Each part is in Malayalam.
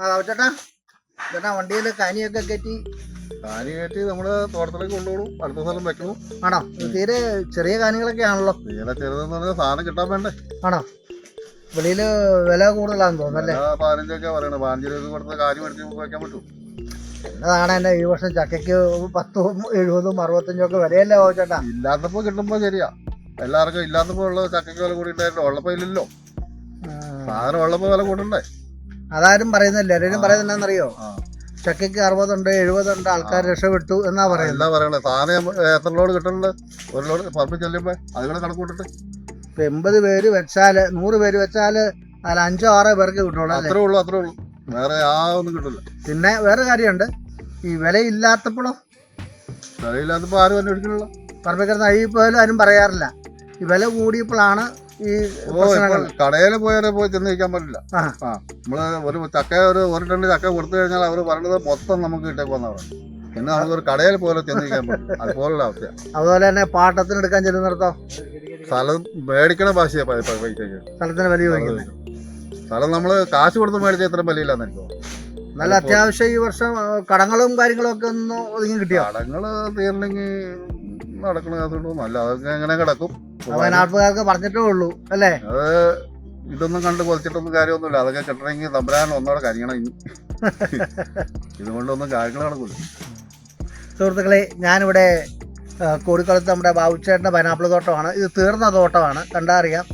ആ ചേട്ടാ ചേട്ടാ വണ്ടിയിൽ കാനിയൊക്കെ കയറ്റി? കാനി കയറ്റി നമ്മൾ തോട്ടത്തിലേക്ക് കൊണ്ടുപോകും. അടുത്ത സ്ഥലം വെക്കണം ആണോ? ഇത് തീരെ ചെറിയ കാനികളൊക്കെ ആണല്ലോ. തീരെ ചെറുതെന്ന് പറഞ്ഞാൽ സാധനം കിട്ടാൻ വേണ്ടേ? ആണോ? വെളിയിൽ വില കൂടുതലാന്ന് തോന്നുന്നല്ലേ പതിനഞ്ചൊക്കെ പറയണ പതിനഞ്ച് രൂപ കൊടുത്ത കാര്യം മേടിച്ച് നമുക്ക് വെക്കാൻ പറ്റും എന്നതാണ് എന്റെ ഈ വർഷം ചക്കയ്ക്ക് പത്തും എഴുപതും അറുപത്തഞ്ചും ഒക്കെ വിലയല്ലേ ഓ ചേട്ടാ ഇല്ലാത്തപ്പോ കിട്ടുമ്പോ ശരിയാ. എല്ലാവർക്കും ഇല്ലാത്തപ്പോ ഉള്ള ചക്കയ്ക്ക് വില കൂടി ഉള്ളപ്പോ ഇല്ലല്ലോ. സാധനം ഉള്ളപ്പോ വില കൂട്ടണ്ടേ അതാരും പറയുന്നില്ല. എല്ലാവരും ആ. ചക്കയ്ക്ക് അറുപതുണ്ട് എഴുപതുണ്ട് ആൾക്കാർ രക്ഷപ്പെട്ടു എന്നാ പറയുന്നത്? പറയണത്? സാധനം എത്ര ലോഡ് ഒരു ലോഡ് പറമ്പിൽ അതുകൂടെ ഇപ്പൊ എൺപത് പേര് വെച്ചാൽ നൂറ് പേര് വെച്ചാൽ അതിൽ അഞ്ചോ ആറോ പേർക്ക് കിട്ടുള്ളൂ അത്രേ ഉള്ളൂ അത്രേ ഉള്ളൂ. വേറെ ആ ഒന്നും കിട്ടില്ല പിന്നെ വേറെ കാര്യമുണ്ട്. ഈ വിലയില്ലാത്തപ്പോഴോ? വിലയില്ലാത്തപ്പോ ആരും അന്വേഷിക്കണില്ല പറമ്പിക്കിടന്ന് അഴിപ്പോയാലും ആരും പറയാറില്ല. ഈ വില കൂടിയപ്പോഴാണ് ഈ പ്രശ്നങ്ങൾ കടയിൽ പോയാലേ പോയി ചെന്ന് നിൽക്കാൻ പറ്റില്ല. ആ. നമ്മൾ ഒരു ചക്ക ഒരു ഒരു ടണ്ണ് ചക്ക കൊടുത്തു കഴിഞ്ഞാൽ അവർ പറയുന്നത് മൊത്തം നമുക്ക് കിട്ടേക്കുവെന്നാ പറയുന്നത് പിന്നെ നമുക്ക് ഒരു കടയിൽ പോലെ ചെന്ന് നിൽക്കാൻ പറ്റില്ല അതുപോലുള്ള അവസ്ഥ അതുപോലെ തന്നെ പാട്ടത്തിന് എടുക്കാൻ ചെല്ലുന്നിടത്തോ? സ്ഥലം മേടിക്കണ ഭാഷയാ പ- പ- പൈസയ്ക്ക് സ്ഥലത്തിന് വലിയ സ്ഥലം നമ്മൾ കാശ് കൊടുത്ത് മേടിച്ച ഇത്ര വിലയില്ലാന്ന് എനിക്ക് നല്ല അത്യാവശ്യം ഈ വർഷം കടങ്ങളും കാര്യങ്ങളും ഒക്കെ ഒന്ന് ഒതുങ്ങി കിട്ടിയോ? കടങ്ങൾ തീർന്നെങ്കിൽ നടക്കണ അതുകൊണ്ടൊന്നും അല്ല അതൊക്കെ എങ്ങനെ കിടക്കും. വയനാട്ടുകാർക്ക് പറഞ്ഞിട്ടേ ഉള്ളൂ അല്ലേ? അത് ഇതൊന്നും കണ്ട് കൊതിച്ചിട്ടൊന്നും കാര്യമൊന്നുമില്ല. അതൊക്കെ കിട്ടണമെങ്കിൽ തമ്പുരാൻ ഒന്നോടെ കരിയണം ഇനി. ഇതുകൊണ്ടൊന്നും കാര്യങ്ങൾ നടക്കില്ല സുഹൃത്തുക്കളെ ഞാനിവിടെ കോടിക്കുളത്ത് നമ്മുടെ ബാബുച്ചേട്ടന്റെ പൈനാപ്പിൾ തോട്ടമാണ്. ഇത് തീർന്ന തോട്ടമാണ് കണ്ടാൽ അറിയാം.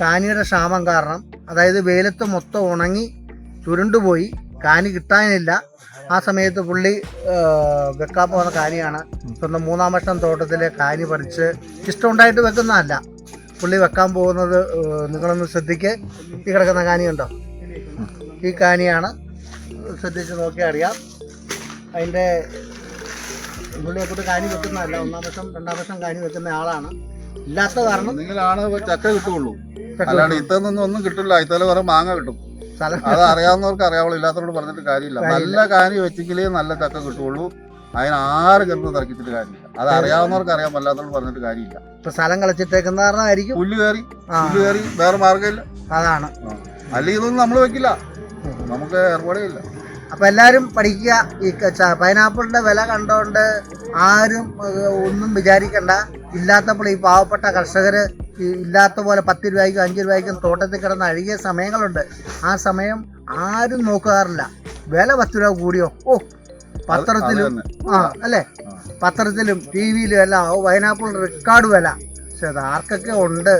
കാനിയുടെ ക്ഷാമം കാരണം അതായത് വെയിലത്ത് മൊത്തം ഉണങ്ങി ചുരുണ്ടുപോയി കാനി കിട്ടാനില്ല. ആ സമയത്ത് പുള്ളി വെക്കാൻ പോകുന്ന കാനിയാണ്. സ്വന്തം മൂന്നാം വർഷം തോട്ടത്തിലെ കാനി പറിച്ച് ഇഷ്ടമുണ്ടായിട്ട് വെക്കുന്നതല്ല. പുള്ളി വെക്കാൻ പോകുന്നത് നിങ്ങളൊന്ന് ശ്രദ്ധിക്ക്. ഈ കിടക്കുന്ന കാനി ഉണ്ടോ ഈ കാനിയാണ്. ശ്രദ്ധിച്ച് നോക്കിയാൽ അറിയാം. അതിന്റെ പുള്ളിയെ കൂട്ട് കാനി വെക്കുന്നതല്ല. ഒന്നാം വർഷം രണ്ടാം വർഷം കാനി വെക്കുന്ന ആളാണ്. ഇല്ലാത്ത കാരണം നിങ്ങളാണ് ചക്ക കിട്ടുള്ളൂ. അല്ലാണ്ട് ഇത്തന്നൊന്നും ഒന്നും കിട്ടില്ല. ഇത്തല വേറെ മാങ്ങ കിട്ടും. അത് അറിയാവുന്നവർക്ക് അറിയാവുള്ളൂ ഇല്ലാത്തവരോട് പറഞ്ഞിട്ട് കാര്യമില്ല. നല്ല കാനി വെച്ചെങ്കിലേ നല്ല തക്ക കിട്ടുള്ളൂ. അതിന് ആറ് കിടന്ന് തർക്കിച്ചിട്ട് കാര്യമില്ല. അത് അറിയാവുന്നവർക്ക് അറിയാൻ അല്ലാത്തവരോട് പറഞ്ഞിട്ട് കാര്യമില്ല. ഇപ്പൊ സ്ഥലം കളിച്ചിട്ടേക്കുന്ന കാരണമായിരിക്കും. പുല്ല് കയറി പുല്ല് കയറി വേറെ മാർഗമില്ല അതാണ്. അല്ലെങ്കിൽ ഇതൊന്നും നമ്മൾ വെക്കില്ല. നമുക്ക് ഏർപ്പാടേ ഇല്ല. അപ്പൊ എല്ലാരും പഠിക്കുക. ഈ പൈനാപ്പിളിന്റെ വില കണ്ടോണ്ട് ആരും ഒന്നും വിചാരിക്കണ്ട. ഇല്ലാത്തപ്പോൾ ഈ പാവപ്പെട്ട കർഷകര് ഇല്ലാത്ത പോലെ പത്ത് രൂപയ്ക്കും അഞ്ച് രൂപയ്ക്കും തോട്ടത്തിൽ കിടന്ന് അഴുകിയ സമയങ്ങളുണ്ട്. ആ സമയം ആരും നോക്കാറില്ല. വില പത്ത് രൂപ കൂടിയോ? ഓ പത്രത്തിലും ആ അല്ലേ? പത്രത്തിലും ടി വിയിലും എല്ലാം ഓ പൈനാപ്പിൾ റെക്കോർഡ് വില. പക്ഷെ അത് ആർക്കൊക്കെ ഉണ്ട്?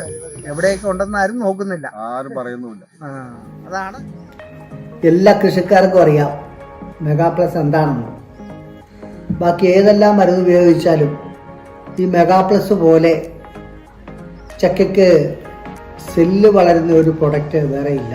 എവിടെയൊക്കെ ഉണ്ടെന്ന് ആരും നോക്കുന്നില്ല. ആരും പറയുന്നുമില്ല. അതാണ്. എല്ലാ കൃഷിക്കാർക്കും അറിയാം മെഗാ പ്ലസ് എന്താണെന്ന്. ബാക്കി ഏതെല്ലാം മരുന്ന് ഉപയോഗിച്ചാലും ഈ മെഗാ പ്ലസ് പോലെ ചക്കയ്ക്ക് സെല്ല് വളരുന്ന ഒരു പ്രൊഡക്റ്റ് വേറെ ഇല്ല.